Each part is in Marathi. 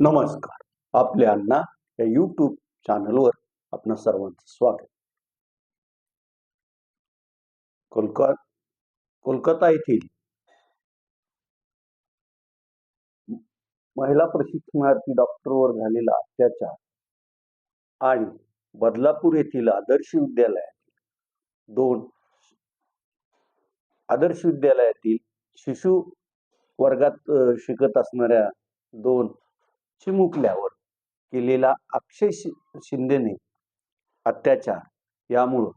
नमस्कार. आपल्या अण्णा या यूट्यूब चॅनलवर आपणा सर्वांचं स्वागत. कोलका कोलकाता येथील महिला प्रशिक्षणार्थी डॉक्टरवर झालेला अत्याचार आणि बदलापूर येथील आदर्श विद्यालयातील दोन आदर्श विद्यालयातील शिशु वर्गात शिकत असणाऱ्या दोन चिमुकल्यावर केलेला अक्षय शिंदेने अत्याचार यामुळं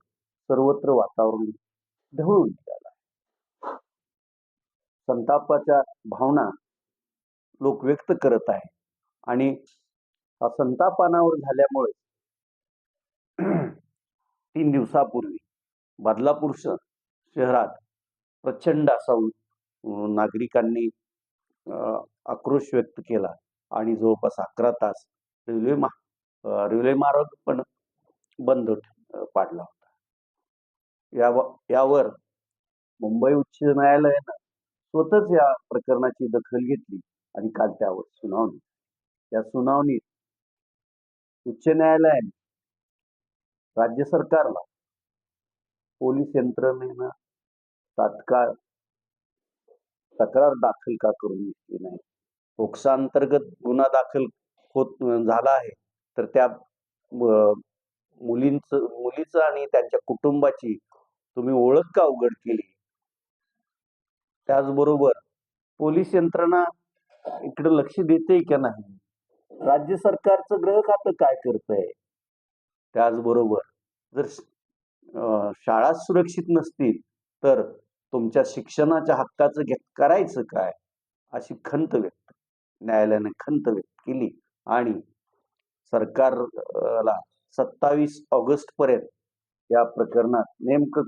सर्वत्र वातावरण ढवळून झाला संतापाच्या भावना लोक व्यक्त करत आहे आणि संतापानावर झाल्यामुळे तीन दिवसापूर्वी बदलापूर शहरात प्रचंड असा नागरिकांनी अं, आक्रोश व्यक्त केला. आणि जवळपास अकरा तास रेल्वे मा रेल्वे मार्ग पण बंद पाडला होता. यावर मुंबई उच्च न्यायालयानं स्वतःच या प्रकरणाची दखल घेतली आणि काल त्यावर सुनावणी या सुनावणीत उच्च न्यायालयाने राज्य सरकारला पोलीस यंत्रणेनं तात्काळ तक्रार दाखल का करून घेतली नाही? पोक्सा अंतर्गत गुन्हा दाखल होत झाला आहे. तर त्या मुलींच मुलींचं मुलीचं आणि त्यांच्या कुटुंबाची तुम्ही ओळख का उघड केली? त्याचबरोबर पोलीस यंत्रणा इकडे लक्ष देते का नाही? राज्य सरकारचं ग्रह खातं काय करतंय? त्याचबरोबर जर शाळा सुरक्षित नसतील तर तुमच्या शिक्षणाच्या हक्काचं घे करायचं काय? अशी खंत व्यक्त न्यायालयाने खंत व्यक्त केली आणि सरकारला सत्तावीस ऑगस्ट पर्यंत या प्रकरणात नेमकं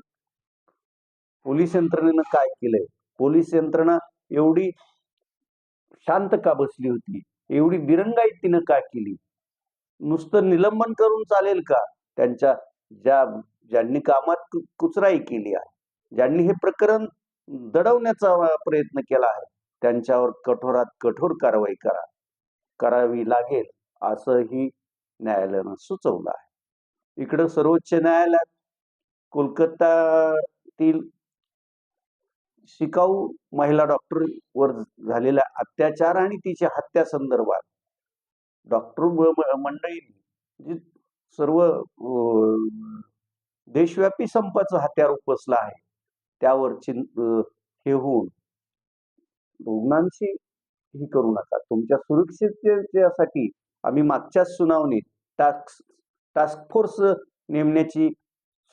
पोलीस यंत्रणेनं काय केलंय? पोलीस यंत्रणा एवढी शांत का बसली होती? एवढी दिरंगाई तिनं का केली? नुसतं निलंबन करून चालेल का? त्यांच्या ज्या ज्यांनी कामात कुचराई केली आहे ज्यांनी हे प्रकरण दडवण्याचा प्रयत्न केला आहे त्यांच्यावर कठोरात कठोर कारवाई करा. करावी लागेल असंही न्यायालयानं सुचवलं आहे. इकडं सर्वोच्च न्यायालयात कोलकातातील शिकाऊ महिला डॉक्टर वर झालेल्या अत्याचार आणि तिच्या हत्या संदर्भात डॉक्टर म- मंडळींनी जी सर्व देशव्यापी संपाचं हत्यार उपसलं आहे त्यावर चिं हे होऊन रुग्णांशी ही करू नका. तुमच्या सुरक्षिततेसाठी आम्ही मागच्याच सुनावणीत टास्क टास्क फोर्स नेमण्याची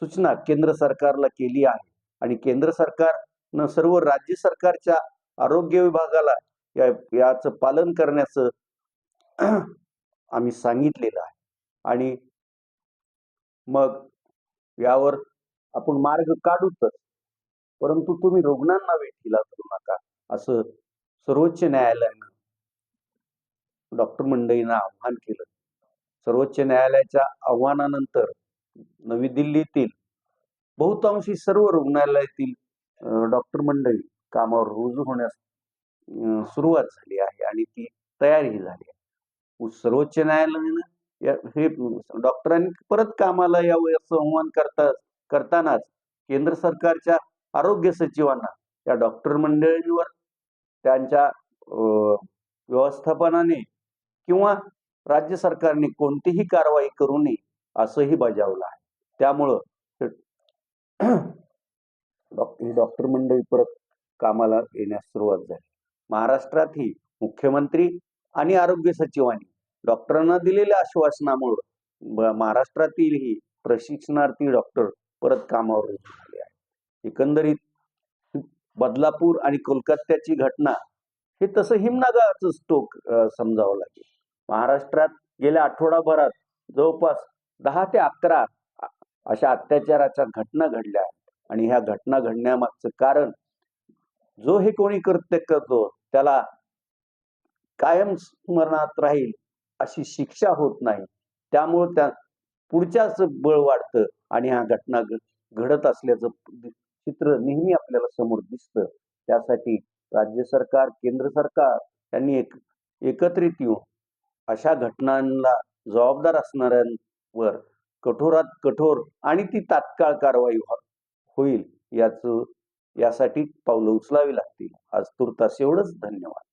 सूचना केंद्र सरकारला केली आहे. आणि केंद्र सरकारनं सर्व राज्य सरकारच्या आरोग्य विभागाला या याचं पालन करण्याचं आम्ही सांगितलेलं आहे. आणि मग यावर आपण मार्ग काढूतच. परंतु तुम्ही रुग्णांना वेठीला धरू नका. असं सर्वोच्च न्यायालयानं डॉक्टर मंडळींना आव्हान केलं. सर्वोच्च न्यायालयाच्या आव्हानानंतर नवी दिल्लीतील बहुतांशी सर्व रुग्णालयातील डॉक्टर मंडळी कामावर रुजू होण्यास सुरुवात झाली आहे आणि ती तयारी झाली आहे. सर्वोच्च न्यायालयानं हे डॉक्टरांनी परत कामाला यावं असं आव्हान करता करतानाच केंद्र सरकारच्या आरोग्य सचिवांना या डॉक्टर मंडळींवर त्यांच्या व्यवस्थापनाने किंवा राज्य सरकारने कोणतीही कारवाई करू नये असंही बजावलं आहे. त्यामुळं ही डॉक्टर मंडळी परत कामाला येण्यास सुरुवात झाली. महाराष्ट्रातही मुख्यमंत्री आणि आरोग्य सचिवांनी डॉक्टरांना दिलेल्या आश्वासनामुळं महाराष्ट्रातीलही प्रशिक्षणार्थी डॉक्टर परत कामावर रुजू झाले आहेत. एकंदरीत बदलापूर आणि कोलकात्याची घटना हे तसं हिमनागाचं स्टोक समजावं लागेल. महाराष्ट्रात गेल्या आठवडाभरात जवळपास दहा ते अकरा अशा अत्याचाराच्या घटना घडल्या आहेत. आणि ह्या घटना घडण्यामागचं कारण जो हे कोणी कृत्य करतो त्याला कायम स्मरणात राहील अशी शिक्षा होत नाही. त्यामुळं त्या पुढच्याच बळ वाढतं आणि ह्या घटना घडत असल्याचं चित्र नेहमी आपल्याला समोर दिसतं. त्यासाठी राज्य सरकार केंद्र सरकार यांनी एक एकत्रित येऊन अशा घटनांना जबाबदार असणाऱ्यांवर कठोरात कठोर आणि ती तात्काळ कारवाई होईल याचं यासाठी पावलं उचलावी लागतील. आज तुर्तास एवढंच. धन्यवाद.